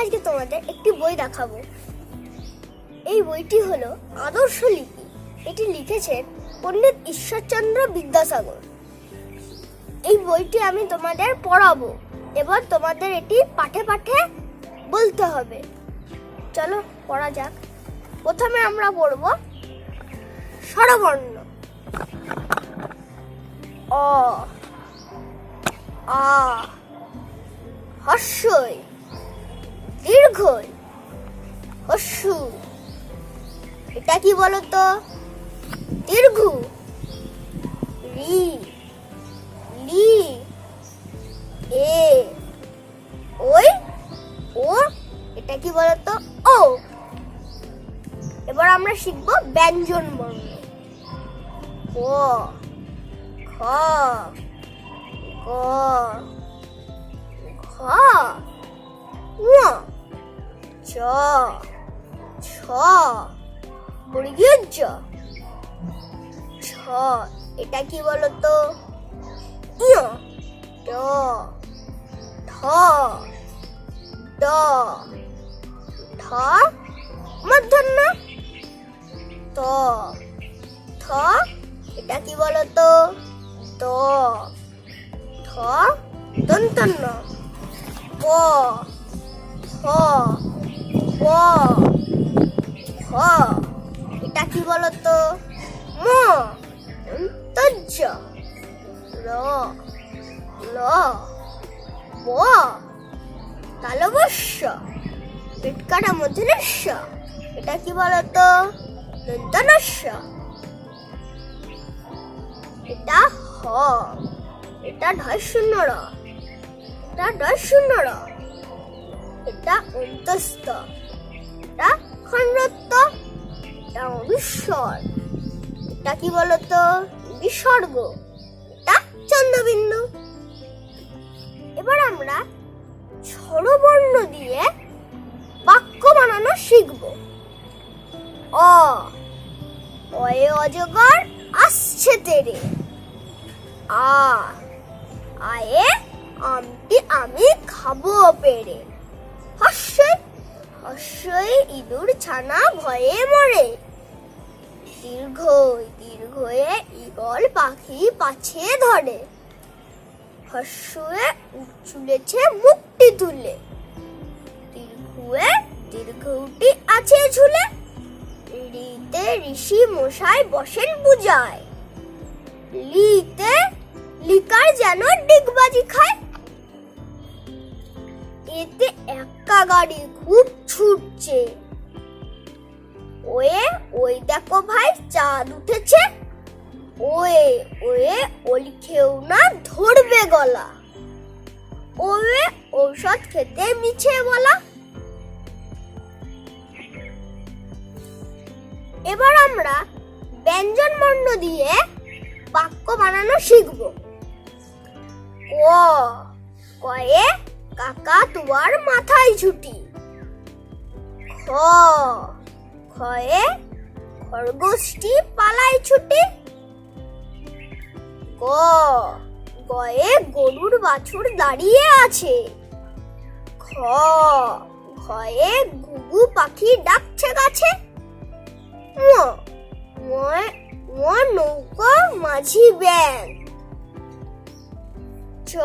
আজকে তোমাদের একটি বই দেখাবো। এই বইটি হলো আদর্শ লিপি। এটি লিখেছেন পণ্ডিত ঈশ্বরচন্দ্র বিদ্যাসাগর। এই বইটি আমি তোমাদের পড়াবো। এবার তোমাদের এটি পাঠে পাঠে বলতে হবে। চলো, পড়া যাক। প্রথমে আমরা পড়ব স্বরবর্ণ। অ, আ, হর্ষই। দীর্ঘই হস্যু এটা কি বলতো? দীর্ঘ রি, লি, এ, ওই, ও, এটা কি বলতো? ও। এবার আমরা শিখব ব্যঞ্জন বর্ণ। ক, খ, গ, ঘ, ঙ। চ ছ। বর্গীয় জ ছ। এটা কি বলতো? ইয় ট। ঠ ড ঠ মধ্যাহ্ন। ত। থ এটা কি বলতো? ত থ দন্তন্য। প। ফ ফ এটা কি বলতো? ম। তজ্জ র। ল। তালবস্য পেটকাটা মধ্যে এটা কি বলতো? দন্তনস্য এটা হ। এটা ঢয় শূন্য র এটা ডয় শূন্য র এটা অন্তস্থ। খণ্ডত্ব এটা অবিস্বর এটা কি বলতো? বিসর্গ। এটা চন্দ্রবিন্দু এবার আমরা স্বরবর্ণ দিয়ে বাক্য বানানো শিখব। অ, অয়ে অজগর আসছে তেরে। আ, আয়ে আমটি আমি খাব পেরে। হর্ষই ইঁদুর ছানা ভয়ে মরে। দীর্ঘই দীর্ঘয়ে ঈগল পাখি পাছে ধরে। উচ্চুলেছে মুখটি তুলে। দীর্ঘয়ে দীর্ঘটি আছে ঝুলে। ঋষি মশাই বসেন পূজায় লিতে লিকার যেন ডিগবাজি খায়। এতে গাড়ি খুব ছুটছে। ওয়ে, ওই দেখো ভাই, চাঁদ উঠেছে। ওয়ে ওয়ে খেও না ধরবে গলা। ওয়ে, ঔষধ খেতে মিছে বলা। এবার আমরা ব্যঞ্জন বর্ণ দিয়ে বাক্য বানানো শিখব। ক, কয়ে কাকা তুয়ার মাথায় ছুটি খ খয়ে খরগোশটি পালায় ছুটি। গ, গয়ে গরুর বাছুর দাঁড়িয়ে আছে। খ খয়ে ঘুঘু পাখি ডাকছে গাছে। নৌকো, মাঝি ব্যাং চ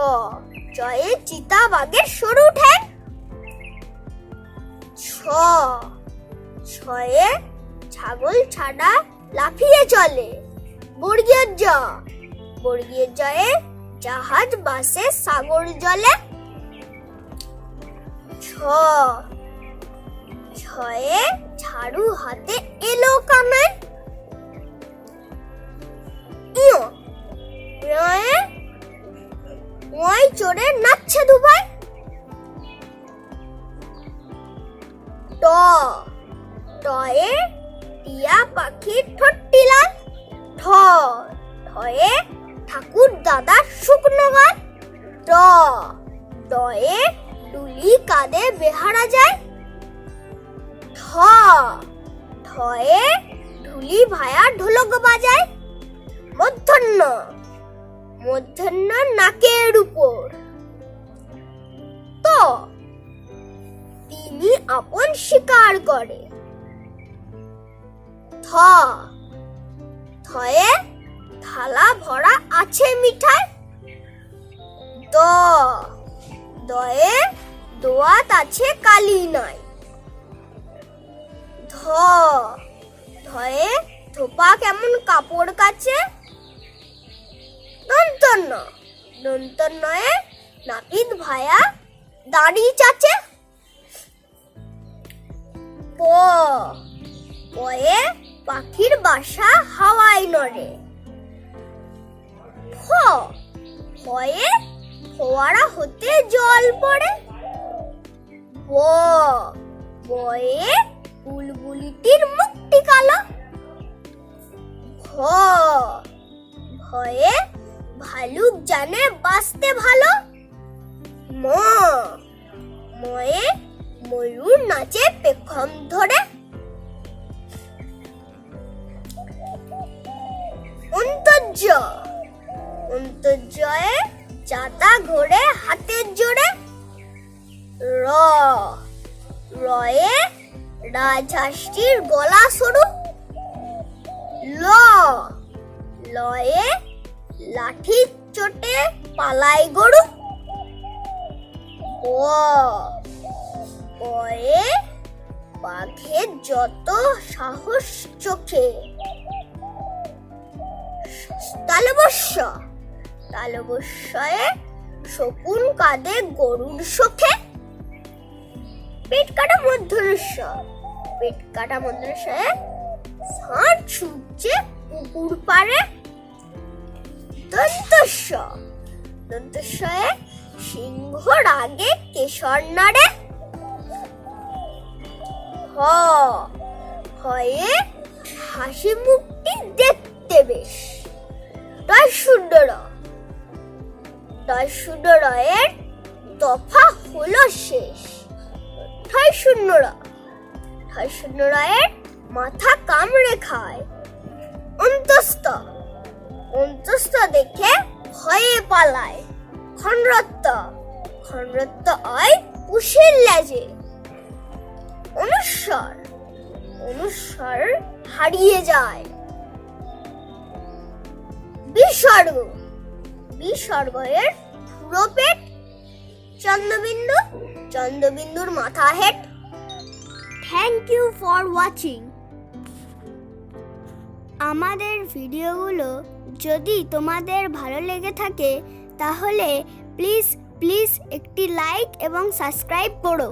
চিতা বাগের সরু ঠ্যাং। ছ। ছয়ে ছাগল ছাড়া লাফিয়ে চলে। বর্গীয় জ বর্গীয় জয়ে জাহাজ, বাসে, সাগর জলে। ছ। ছয়ে ঝাড়ু হাতে এলো কানায়। ওই চড়ে নাচছে দুবাই ট। টয়ে টিয়া পাখির ঠোঁটটি ঠ। ঠয়ে ঠাকুর দাদা শুকনো গান ট টয়ে ডুলি কাঁধে বেহারা যায়। ঠ। ঠয়ে ঢুলি ভায়া ঢোলক বাজায়। মধ্যাহ্ন। মধ্যাহ্ন নাকের উপর। তো, তিন আপন স্বীকার করে। থ থয়ে থালা ভরা আছে মিঠাই। দ, দয়ে দোয়াত আছে কালি নাই। ধ, ধয়ে ধোপা কেমন কাপড় কাচে। নাপিত ভায়া দাড়ি চাচে। প। পয়ে পাখির বাসা হাওয়ায় নড়ে। ফ। ফয়ে ফোয়ারা হতে জল পড়ে। ব। বয়ে বুলবুলিটির মুখটি কালো। ভ ভয়ে ভালুক জানে বাঁচতে ভালো? ম, ময়ে ময়ূর নাচে পেখম ধরে। অন্তর্য অন্তর্জয়ে চাতা ঘোরে হাতের জোরে। র, রয়ে রাজহাঁসটির গলা সরু। ল, লয়ে লাঠির চোটে পালাই গরু। বয়ে বাঘের যত সাহস চোখে। তালবস্য তালবস্যয়ে শকুন কাঁদে গরুর শোকে। পেট কাটা মধ্যরস্য, পেট কাটা মধ্যরস্যয়ে ষাঁড় ছুটছে পুকুর পাড়ে দন্তস্য দন্তস্যয়ে সিংহ রাগে কেশর নাড়ে। হয়ে হাসি মুখটি দেখতে বেশ। টয় শূন্য র টয় শূন্য রয়ের দফা হলো শেষ। ঠয় শূন্য র ঠয় শূন্য রয়ের মাথা কামড়ে খায়। অন্তস্থ। অন্তস্থ দেখে ভয়ে পালায়। খণ্ডত্ব খণ্ডত্ব অয় পুষের লেজে। অনুস্বর অনুস্বর হারিয়ে যায়। বিসর্গ বিসর্গ এর চন্দ্রবিন্দু, চন্দ্রবিন্দুর মাথা head thank you for watching আমাদের ভিডিওগুলো যদি তোমাদের ভালো লেগে থাকে তাহলে প্লিজ প্লিজ একটি লাইক এবং সাবস্ক্রাইব করো।